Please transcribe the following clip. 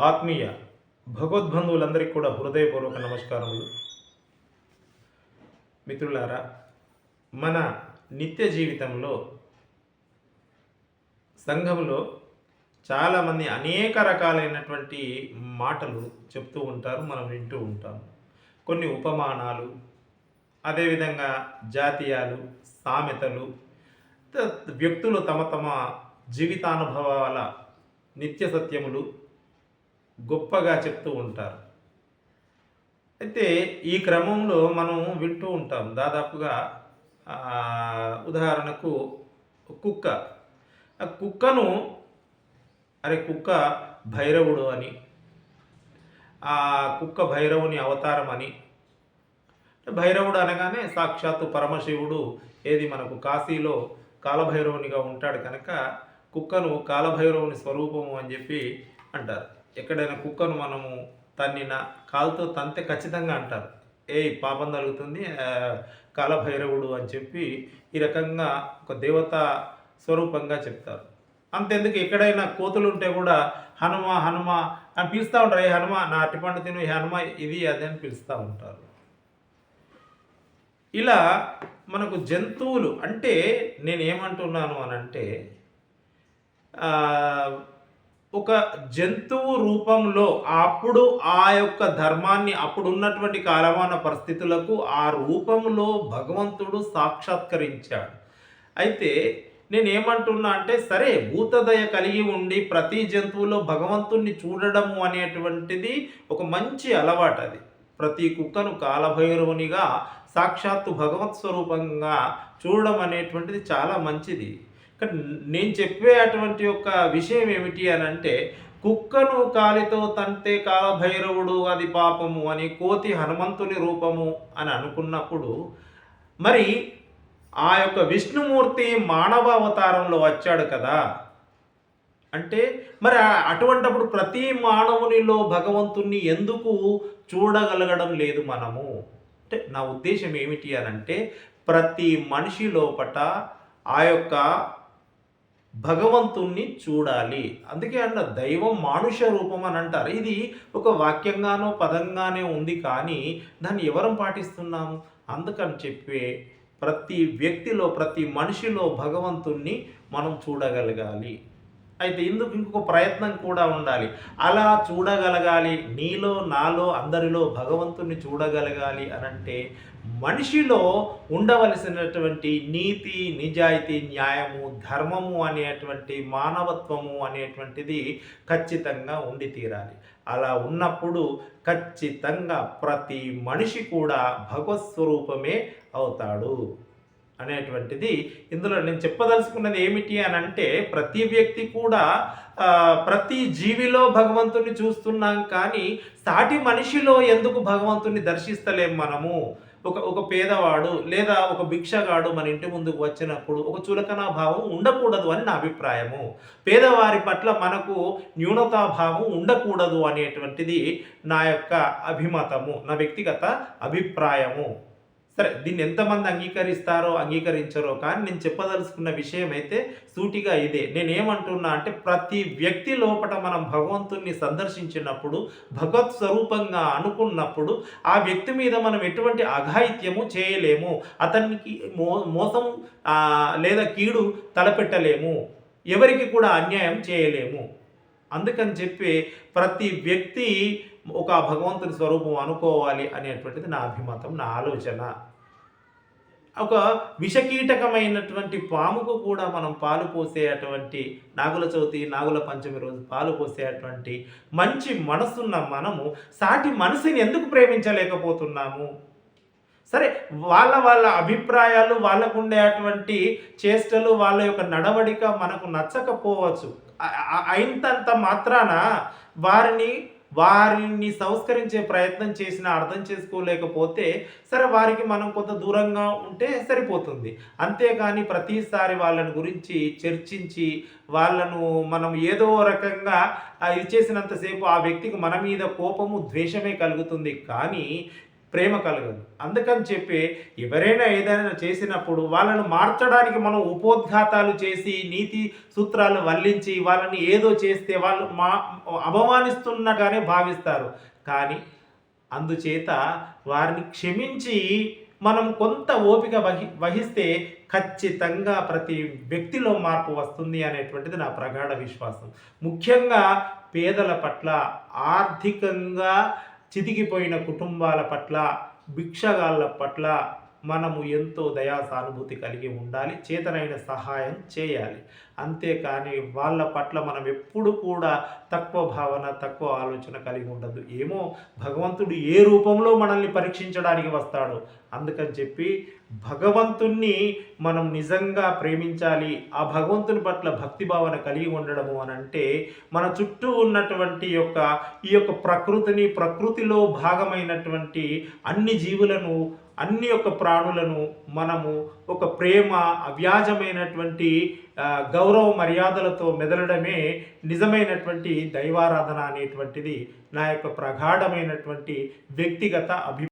ఆత్మీయ భగవద్బంధువులందరికీ కూడా హృదయపూర్వక నమస్కారములు. మిత్రులారా మన నిత్య జీవితంలో సంఘంలో చాలామంది అనేక రకాలైనటువంటి మాటలు చెప్తూ ఉంటారు మనం వింటూ ఉంటాం. కొన్ని ఉపమానాలు అదేవిధంగా జాతీయాలు సామెతలు త- వ్యక్తులు తమ తమ జీవితానుభవాల నిత్య సత్యములు గొప్పగా చెప్తూ ఉంటారు. అయితే ఈ క్రమంలో మనం వింటూ ఉంటాం. దాదాపుగా ఉదాహరణకు కుక్క. ఆ కుక్కను అరే కుక్క భైరవుడు అని ఆ కుక్క భైరవుని అవతారం అని భైరవుడు అనగానే సాక్షాత్తు పరమశివుడు ఏది మనకు కాశీలో కాలభైరవునిగా ఉంటాడు కనుక కుక్కను కాలభైరవుని స్వరూపము అని చెప్పి అంటారు. ఎక్కడైనా కుక్కను మనము తన్నిన కాలుతో తంతే ఖచ్చితంగా అంటారు. ఏ పాపం జరుగుతుంది కాలభైరవుడు అని చెప్పి ఈ రకంగా ఒక దేవత స్వరూపంగా చెప్తారు. అంతెందుకు ఎక్కడైనా కోతులు ఉంటే కూడా హనుమ హనుమ అని పిలుస్తూ ఉంటారు. ఏ హనుమ నా అట్టిపండు తిను ఈ హనుమ ఇది అది అని పిలుస్తూ ఉంటారు. ఇలా మనకు జంతువులు అంటే నేను ఏమంటున్నాను అని అంటే ఒక జంతువు రూపంలో అప్పుడు ఆ యొక్క ధర్మాన్ని అప్పుడు ఉన్నటువంటి కాలమాన పరిస్థితులకు ఆ రూపంలో భగవంతుడు సాక్షాత్కరించాడు. అయితే నేను ఏమంటున్నా అంటే సరే భూతదయ కలిగి ఉండి ప్రతి జంతువులో భగవంతుణ్ణి చూడడము అనేటువంటిది ఒక మంచి అలవాటు అది. ప్రతి కుక్కను కాలభైరవునిగా సాక్షాత్తు భగవత్ స్వరూపంగా చూడడం అనేటువంటిది చాలా మంచిది. నేను చెప్పే అటువంటి యొక్క విషయం ఏమిటి అని అంటే కుక్కను కాలితో తంతే కాలభైరవుడు అది పాపము అని కోతి హనుమంతుని రూపము అని అనుకున్నప్పుడు మరి ఆ యొక్క విష్ణుమూర్తి మానవ అవతారంలో వచ్చాడు కదా. అంటే మరి అటువంటప్పుడు ప్రతి మానవునిలో భగవంతుణ్ణి ఎందుకు చూడగలగడం లేదు మనము? అంటే నా ఉద్దేశం ఏమిటి అని అంటే ప్రతి మనిషి లోపట ఆ యొక్క భగవంతుణ్ణి చూడాలి. అందుకే అన్న దైవం మానుష రూపం అని అంటారు. ఇది ఒక వాక్యంగానో పదంగానే ఉంది కానీ దాన్ని ఎవరం పాటిస్తున్నాము? అందుకని చెప్పే ప్రతి వ్యక్తిలో ప్రతి మనిషిలో భగవంతుణ్ణి మనం చూడగలగాలి. అయితే ఇందుకు ఇంకొక ప్రయత్నం కూడా ఉండాలి. అలా చూడగలగాలి నీలో నాలో అందరిలో భగవంతుణ్ణి చూడగలగాలి అనంటే మనిషిలో ఉండవలసినటువంటి నీతి నిజాయితీ న్యాయము ధర్మము అనేటువంటి మానవత్వము అనేటువంటిది ఖచ్చితంగా ఉండి తీరాలి. అలా ఉన్నప్పుడు ఖచ్చితంగా ప్రతి మనిషి కూడా భగవత్ స్వరూపమే అవుతాడు. అనేటువంటిది ఇందులో నేను చెప్పదలుచుకున్నది ఏమిటి అని అంటే ప్రతి వ్యక్తి కూడా ప్రతి జీవిలో భగవంతుని చూస్తున్నాం కానీ సాటి మనిషిలో ఎందుకు భగవంతుని దర్శిస్తలేం మనము? ఒక ఒక పేదవాడు లేదా ఒక భిక్షగాడు మన ఇంటి ముందుకు వచ్చినప్పుడు ఒక చులకనా భావం ఉండకూడదు అని నా అభిప్రాయము. పేదవారి పట్ల మనకు న్యూనతా భావం ఉండకూడదు అనేటువంటిది నా యొక్క అభిమతము నా వ్యక్తిగత అభిప్రాయము. సరే దీన్ని ఎంతమంది అంగీకరిస్తారో అంగీకరించరో కానీ నేను చెప్పదలుచుకున్న విషయం అయితే సూటిగా ఇదే. నేను ఏమంటున్నా అంటే ప్రతి వ్యక్తి లోపల మనం భగవంతుణ్ణి సందర్శించినప్పుడు భగవత్ స్వరూపంగా అనుకున్నప్పుడు ఆ వ్యక్తి మీద మనం ఎటువంటి అఘాయిత్యము చేయలేము. అతనికి మో మోసం లేదా కీడు తలపెట్టలేము. ఎవరికి కూడా అన్యాయం చేయలేము. అందుకని చెప్పి ప్రతి వ్యక్తి ఒక భగవంతుని స్వరూపం అనుకోవాలి అనేటువంటిది నా అభిమతం నా ఆలోచన. ఒక విషకీటకమైనటువంటి పాముకు కూడా మనం పాలు పోసేటువంటి నాగుల చవితి నాగుల పంచమి రోజు పాలు పోసే అటువంటి మంచి మనసున్న మనము సాటి మనసుని ఎందుకు ప్రేమించలేకపోతున్నాము? సరే వాళ్ళ వాళ్ళ అభిప్రాయాలు వాళ్ళకు ఉండేటువంటి చేష్టలు వాళ్ళ యొక్క నడవడిక మనకు నచ్చకపోవచ్చు. అయినంత మాత్రాన వారిని వారిని సంస్కరించే ప్రయత్నం చేసినా అర్థం చేసుకోలేకపోతే సరే వారికి మనం కొంత దూరంగా ఉంటే సరిపోతుంది. అంతేగాని ప్రతిసారి వాళ్ళని గురించి చర్చించి వాళ్ళను మనం ఏదో రకంగా ఆ, ఇది చేసినంతసేపు ఆ వ్యక్తికి మన మీద కోపము ద్వేషమే కలుగుతుంది. కానీ ప్రేమ కలగదు. అందుకని చెప్పి ఎవరైనా ఏదైనా చేసినప్పుడు వాళ్ళను మార్చడానికి మనం ఉపోద్ఘాతాలు చేసి నీతి సూత్రాలు వల్లించి వాళ్ళని ఏదో చేస్తే వాళ్ళు మా అవమానిస్తున్నగానే భావిస్తారు. కానీ అందుచేత వారిని క్షమించి మనం కొంత ఓపిక వహి వహిస్తే ఖచ్చితంగా ప్రతి వ్యక్తిలో మార్పు వస్తుంది అనేటువంటిది నా ప్రగాఢ విశ్వాసం. ముఖ్యంగా పేదల పట్ల ఆర్థికంగా చితికిపోయిన కుటుంబాల పట్ల భిక్షగాళ్ళ పట్ల మనము ఎంతో దయా సానుభూతి కలిగి ఉండాలి చేతనైన సహాయం చేయాలి. అంతేకాని వాళ్ళ పట్ల మనం ఎప్పుడు కూడా తక్కువ భావన తక్కువ ఆలోచన కలిగి ఉండదు ఏమో భగవంతుడు ఏ రూపంలో మనల్ని పరీక్షించడానికి వస్తాడో. అందుకని చెప్పి భగవంతుణ్ణి మనం నిజంగా ప్రేమించాలి ఆ భగవంతుని పట్ల భక్తి భావన కలిగి ఉండడము అని అంటే మన చుట్టూ ఉన్నటువంటి యొక్క ఈ యొక్క ప్రకృతిని ప్రకృతిలో భాగమైనటువంటి అన్ని జీవులను అన్ని యొక్క ప్రాణులను మనము ఒక ప్రేమ అవ్యాజమైనటువంటి గౌరవ మర్యాదలతో మెదలడమే నిజమైనటువంటి దైవారాధన అనేటువంటిది నా యొక్క ప్రగాఢమైనటువంటి వ్యక్తిగత అభి